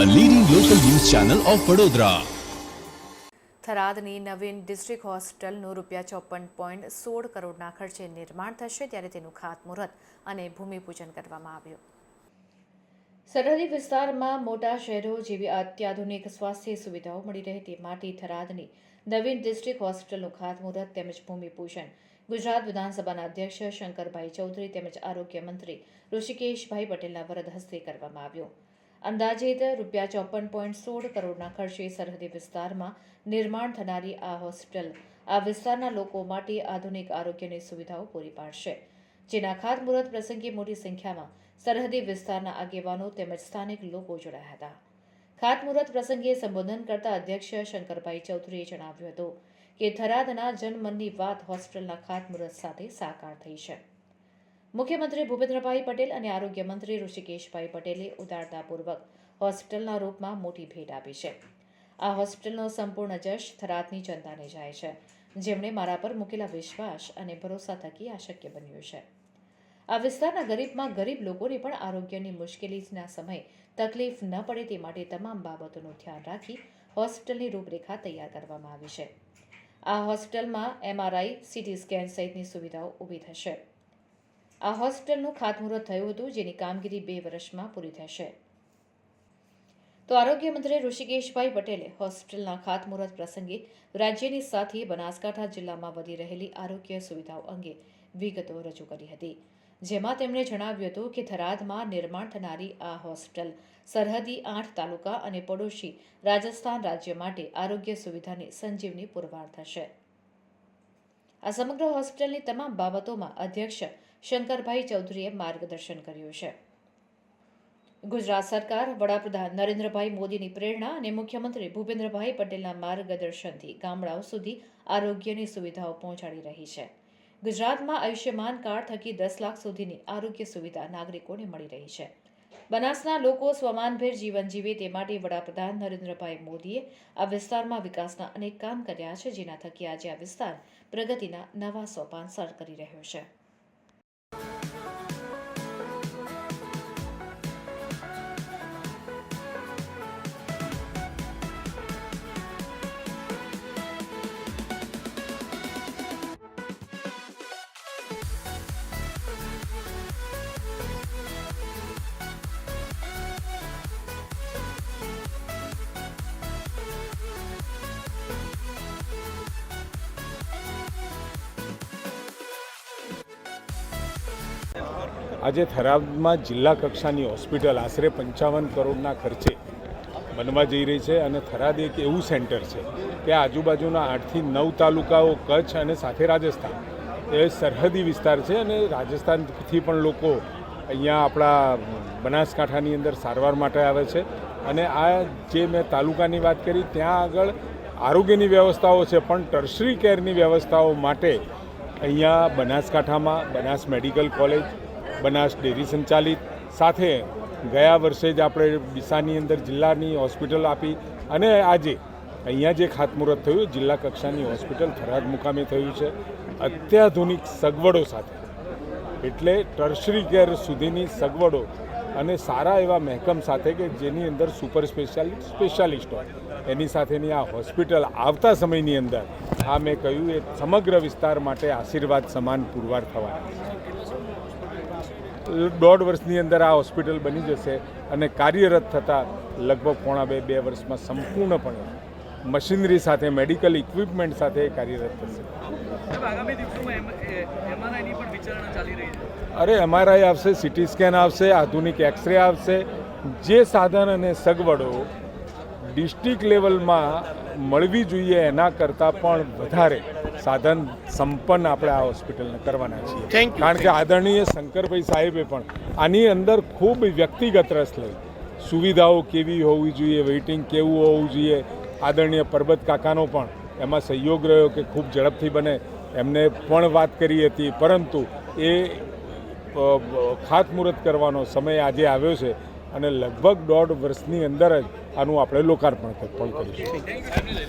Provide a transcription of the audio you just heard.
Channel of Vadodara થરાદની નવીન district હોસ્પિટલનું રૂપિયા ચોપન પોઈન્ટ સોળ કરોડના ખર્ચે નિર્માણ થશે ત્યારે તેનું ખાતમુહૂર્ત અને ભૂમિપૂજન કરવામાં આવ્યું. સરહદી વિસ્તારમાં મોટા શહેરો જેવી અત્યાધુનિક સ્વાસ્થ્ય સુવિધાઓ મળી રહે તે માટે થરાદની નવીન ડિસ્ટ્રિક્ટ હોસ્પિટલનું ખાતમુહૂર્ત તેમજ ભૂમિપૂજન. ગુજરાત વિધાનસભાના અધ્યક્ષ શંકરભાઈ ચૌધરી તેમજ આરોગ્ય મંત્રી ઋષિકેશભાઈ પટેલના વરદ હસ્તે કરવામાં આવ્યું. અંદાજિત રૂપિયા ચોપન પોઈન્ટ સોળ કરોડના ખર્ચે સરહદી વિસ્તારમાં નિર્માણ થનારી આ હોસ્પિટલ આ વિસ્તારના લોકો માટે આધુનિક આરોગ્યની સુવિધાઓ પૂરી પાડશે. જેના ખાતમુહૂર્ત પ્રસંગે મોટી સંખ્યામાં સરહદી વિસ્તારના આગેવાનો તેમજ સ્થાનિક લોકો જોડાયા હતા. ખાતમુહૂર્ત પ્રસંગે સંબોધન કરતા અધ્યક્ષ શંકરભાઈ ચૌધરીએ જણાવ્યું હતું કે થરાદના જનમનની વાત હોસ્પિટલના ખાતમુહૂર્ત સાથે સાકાર થઈ છે. મુખ્યમંત્રી ભૂપેન્દ્રભાઈ પટેલ અને આરોગ્ય મંત્રી ઋષિકેશભાઈ પટેલે ઉદારતાપૂર્વક હોસ્પિટલના રૂપમાં મોટી ભેટ આપી છે. આ હોસ્પિટલનો સંપૂર્ણ જશ થરાદની જનતાને જાય છે. જેમણે મારા પર મૂકેલા વિશ્વાસ અને ભરોસા થકી આ શક્ય બન્યું છે. આ વિસ્તારના ગરીબમાં ગરીબ લોકોને પણ આરોગ્યની મુશ્કેલીના સમયે તકલીફ ન પડે તે માટે તમામ બાબતોનું ધ્યાન રાખી હોસ્પિટલની રૂપરેખા તૈયાર કરવામાં આવી છે. આ હોસ્પિટલમાં એમઆરઆઈ સીટી સ્કેન સહિતની સુવિધાઓ ઊભી થશે. આ હોસ્પિટલનું ખાતમુહૂર્ત થયું હતું, જેની કામગીરી બે વર્ષમાં પૂરી થશે. તો આરોગ્ય મંત્રી ઋષિકેશભાઈ પટેલે હોસ્પિટલના ખાતમુહૂર્ત પ્રસંગે રાજ્યની સાથે બનાસકાંઠા જિલ્લામાં વધી રહેલી આરોગ્ય સુવિધાઓ અંગે વિગતો રજૂ કરી હતી. જેમાં તેમણે જણાવ્યું હતું કે થરાદમાં નિર્માણ થનારી આ હોસ્પિટલ સરહદી આઠ તાલુકા અને પડોશી રાજસ્થાન રાજ્ય માટે આરોગ્ય સુવિધાની સંજીવની પુરવાર થશે. આ સમગ્ર હોસ્પિટલની તમામ બાબતોમાં અધ્યક્ષ શંકરભાઈ ચૌધરીએ માર્ગદર્શન કર્યું છે. ગુજરાત સરકાર, વડાપ્રધાન નરેન્દ્રભાઈ મોદીની પ્રેરણા અને મુખ્યમંત્રી ભૂપેન્દ્રભાઈ પટેલના માર્ગદર્શનથી ગામડાઓ સુધી આરોગ્યની સુવિધાઓ પહોંચાડી રહી છે. ગુજરાતમાં આયુષ્યમાન કાર્ડ થકી દસ લાખ સુધીની આરોગ્ય સુવિધા નાગરિકોને મળી રહી છે. બનાસના લોકો સ્વમાનભેર જીવન જીવે તે માટે વડાપ્રધાન નરેન્દ્રભાઈ મોદીએ આ વિસ્તારમાં વિકાસના અનેક કામ કર્યા છે, જેના થકી આજે આ વિસ્તાર પ્રગતિના નવા સોપાન સર કરી રહ્યો છે. આજે થરાદમાં જિલ્લા કક્ષાની હોસ્પિટલ આશરે પંચાવન કરોડના ખર્ચે બનવા જઈ રહી છે અને થરાદ એક એવું સેન્ટર છે કે આજુબાજુના આઠથી નવ તાલુકાઓ, કચ્છ અને સાથે રાજસ્થાન. એ સરહદી વિસ્તાર છે અને રાજસ્થાનથી પણ લોકો અહીંયા આપણા બનાસકાંઠાની અંદર સારવાર માટે આવે છે. અને આ જે મેં તાલુકાની વાત કરી, ત્યાં આગળ આરોગ્યની વ્યવસ્થાઓ છે, પણ ટર્સરી કેરની વ્યવસ્થાઓ માટે અહીંયા બનાસકાંઠામાં, Banas medical college Banas dairy સંચાલિત. સાથે ગયા વર્ષે જ આપણે ડીસાની અંદર જિલ્લાની હોસ્પિટલ આપી અને આજે અહીંયા જે ખાતમુહૂર્ત થયું, જિલ્લા કક્ષાની હોસ્પિટલ થરાદ મુકામે થયું છે. અત્યાધુનિક સગવડો સાથે. એટલે ટર્શરી કેર સુધીની સગવડો અને સારા એવા મહેકમ સાથે કે જેની અંદર સુપર સ્પેશિયાલિસ્ટ સ્પેશિયાલિસ્ટ હોય. એની સાથેની આ હોસ્પિટલ આવતા સમયની અંદર આ મેં કહ્યું એ સમગ્ર વિસ્તાર માટે આશીર્વાદ સમાન પુરવાર થવાના છે. દોઢ વર્ષની અંદર આ હોસ્પિટલ બની જશે અને કાર્યરત થતાં લગભગ પોણા બે બે વર્ષમાં સંપૂર્ણપણે મશીનરી સાથે મેડિકલ ઇક્વિપમેન્ટ સાથે કાર્યરત થશે. અરે એમઆરઆઈ આવશે સિટી સ્કેન આવશે આધુનિક એક્સરે આવશે. જે સાધન અને સગવડો ડિસ્ટ્રિક્ટ લેવલમાં મળવી જોઈએ એના કરતાં પણ વધારે સાધન સંપન્ન આપણે આ હોસ્પિટલને કરવાના છીએ. કારણ કે આદરણીય શંકરભાઈ સાહેબે પણ આની અંદર ખૂબ વ્યક્તિગત રસ લઈ. સુવિધાઓ કેવી હોવી જોઈએ વેઇટિંગ કેવું હોવું જોઈએ આદરણીય પરબત કાકાનો પણ એમાં સહયોગ રહ્યો કે ખૂબ ઝડપથી બને એમને પણ વાત કરી હતી. પરંતુ એ ખાતમુહૂર્ત કરવાનો સમય આજે આવ્યો છે અને લગભગ દોઢ વર્ષની અંદર જ આનું આપણે લોકાર્પણ પણ કરીશું.